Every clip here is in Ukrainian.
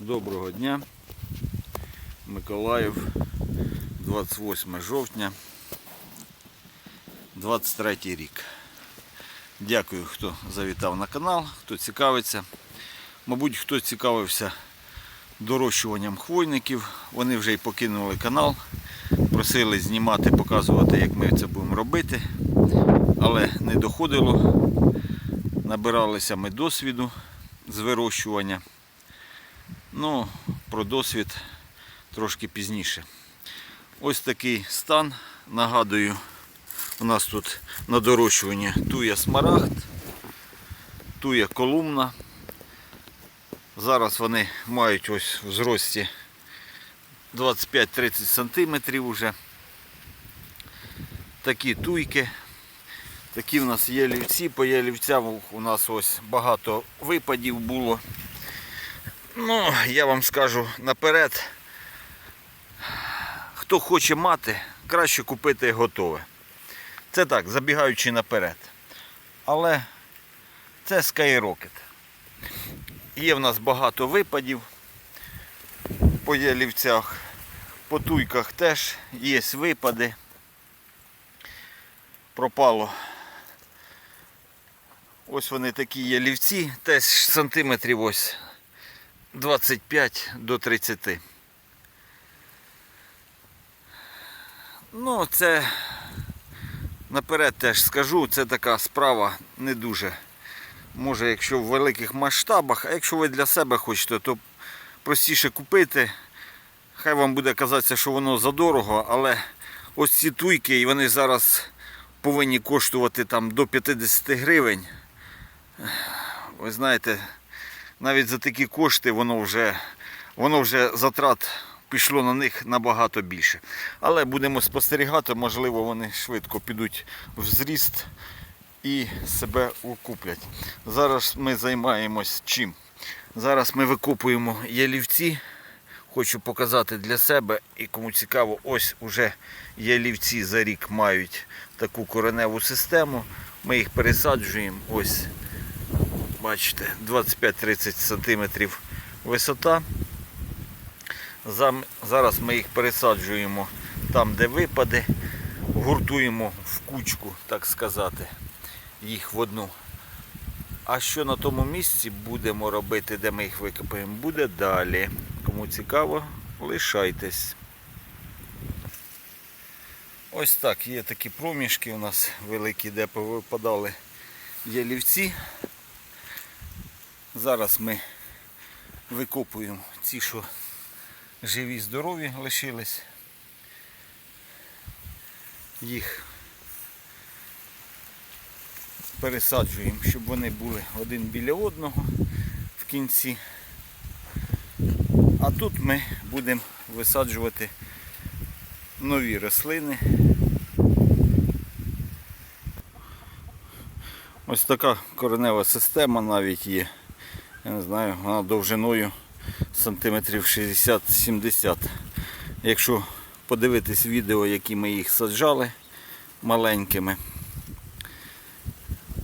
Доброго дня. Миколаїв, 28 жовтня, 23 рік. Дякую, хто завітав на канал, хто цікавиться. Мабуть, хто цікавився дорощуванням хвойників, вони вже й покинули канал. Просили знімати, показувати, як ми це будемо робити. Але не доходило. Набиралися ми досвіду з вирощування. Ну, про досвід трошки пізніше. Ось такий стан. Нагадую, у нас тут на дорощуванні тує смарагд, тує колумна. Зараз вони мають ось в зрості 25-30 см уже. Такі туйки. Такі в нас є лівці. По ялівцям у нас ось багато випадів було. Ну, я вам скажу наперед, хто хоче мати, краще купити готове. Це так, забігаючи наперед. Але це Skyrocket. Є в нас багато випадів по ялівцях, по туйках теж є випади. Пропало. Ось вони такі ялівці, теж сантиметрів ось 25 до 30. Ну, це наперед теж скажу, це така справа не дуже. Може, якщо в великих масштабах, а якщо ви для себе хочете, то простіше купити. Хай вам буде казатися, що воно задорого, але ось ці туйки, і вони зараз повинні коштувати там до 50 гривень. Ви знаєте, навіть за такі кошти воно вже, воно вже затрат пішло на них набагато більше. Але будемо спостерігати, можливо, вони швидко підуть в зріст і себе укуплять. Зараз ми займаємось чим? Зараз ми викопуємо ялівці. Хочу показати для себе і кому цікаво, ось уже ялівці за рік мають таку кореневу систему. Ми їх пересаджуємо. Ось бачите, 25-30 см висота. Зараз ми їх пересаджуємо там, де випаде, гуртуємо в кучку, так сказати, їх в одну. А що на тому місці будемо робити, де ми їх викопаємо, буде далі. Кому цікаво, лишайтесь. Ось так, є такі проміжки у нас великі, де повипадали ялівці. Зараз ми викопуємо ці, що живі, здорові лишились. Їх пересаджуємо, щоб вони були один біля одного в кінці. А тут ми будемо висаджувати нові рослини. Ось така коренева система навіть є. Я не знаю, вона довжиною сантиметрів 60-70. Якщо подивитись відео, які ми їх саджали маленькими.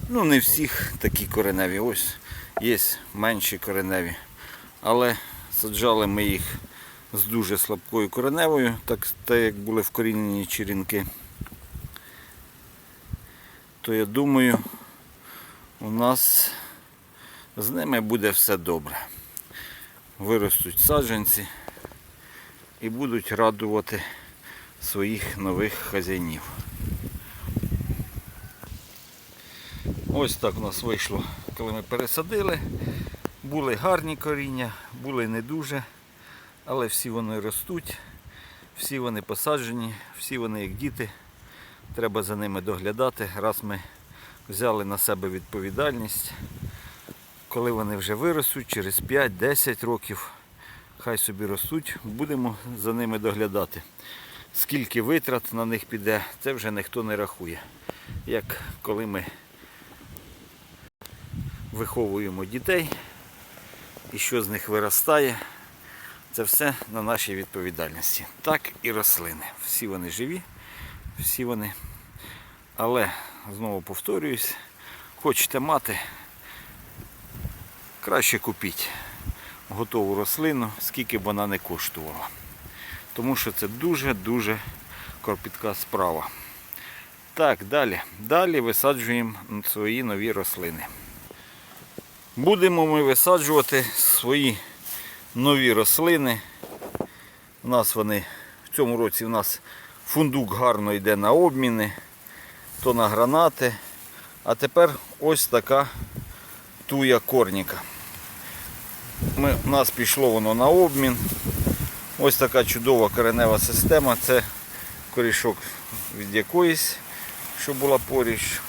Ну, не всіх такі кореневі. Ось є менші кореневі. Але саджали ми їх з дуже слабкою кореневою, так, так як були вкорінені черенки. То я думаю, у нас з ними буде все добре. Виростуть саджанці і будуть радувати своїх нових хазяїнів. Ось так у нас вийшло, коли ми пересадили. Були гарні коріння, були не дуже, але всі вони ростуть, всі вони посаджені, всі вони як діти. Треба за ними доглядати. Раз ми взяли на себе відповідальність, коли вони вже виростуть, через 5-10 років, хай собі ростуть, будемо за ними доглядати. Скільки витрат на них піде, це вже ніхто не рахує. Як коли ми виховуємо дітей і що з них виростає, це все на нашій відповідальності. Так і рослини. Всі вони живі, всі вони. Але знову повторююсь, хочете мати, краще купіть. готову рослину, скільки б вона не коштувала. Тому що це дуже-дуже кропітка справа. Так, далі. Далі висаджуємо свої нові рослини. Будемо ми висаджувати свої нові рослини. У нас вони в цьому році у нас фундук гарно йде на обміни, то на гранати. А тепер ось така туя корніка. Ми, у нас пішло воно на обмін. Ось така чудова коренева система. Це корішок від якоїсь, що була поруч.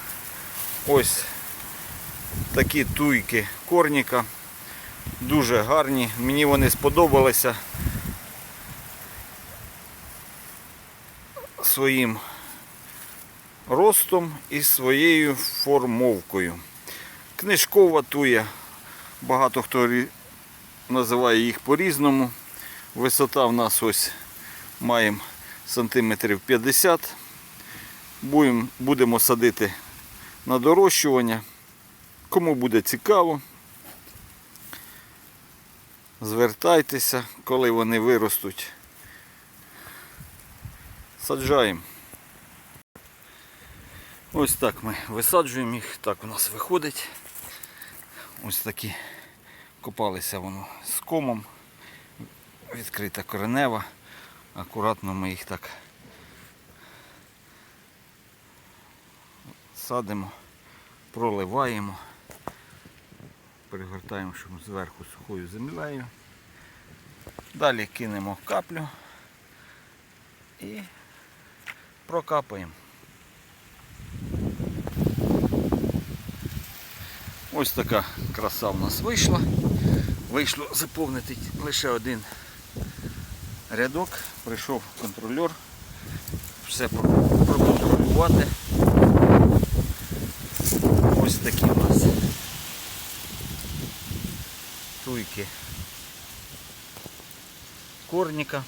Ось такі туйки корніка. Дуже гарні. Мені вони сподобалися своїм ростом і своєю формовкою. Книжкова туя. Багато хто називає їх по-різному. Висота в нас ось маємо сантиметрів 50. Будемо, садити на дорощування. Кому буде цікаво, звертайтеся, коли вони виростуть. Саджаємо. Ось так ми висаджуємо їх, так у нас виходить. Ось такі копалися воно з комом, відкрита коренева. Акуратно ми їх так садимо, проливаємо, пригортаємо, щоб зверху сухою землею. Далі кинемо каплю і прокапаємо. Ось така краса в нас вийшла. Вийшло заповнити лише один рядок. Прийшов контрольор. Все проконтролювати. Ось такі в нас туйки корніка.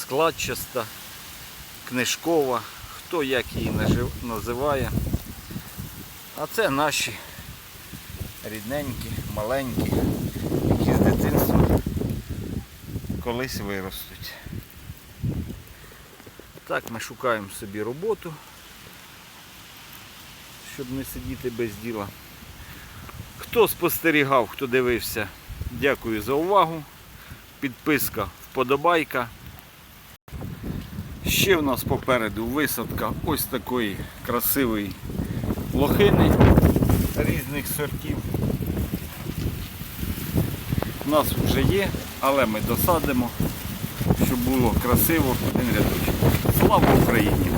Складчаста, книжкова, хто як її називає. А це наші рідненькі, маленькі, які з дитинства колись виростуть. Так ми шукаємо собі роботу, щоб не сидіти без діла. Хто спостерігав, хто дивився, дякую за увагу. Підписка, вподобайка. Ще в нас попереду висадка ось такої красивої лохини різних сортів. У нас вже є, але ми досадимо, щоб було красиво один рядочок. Слава Україні!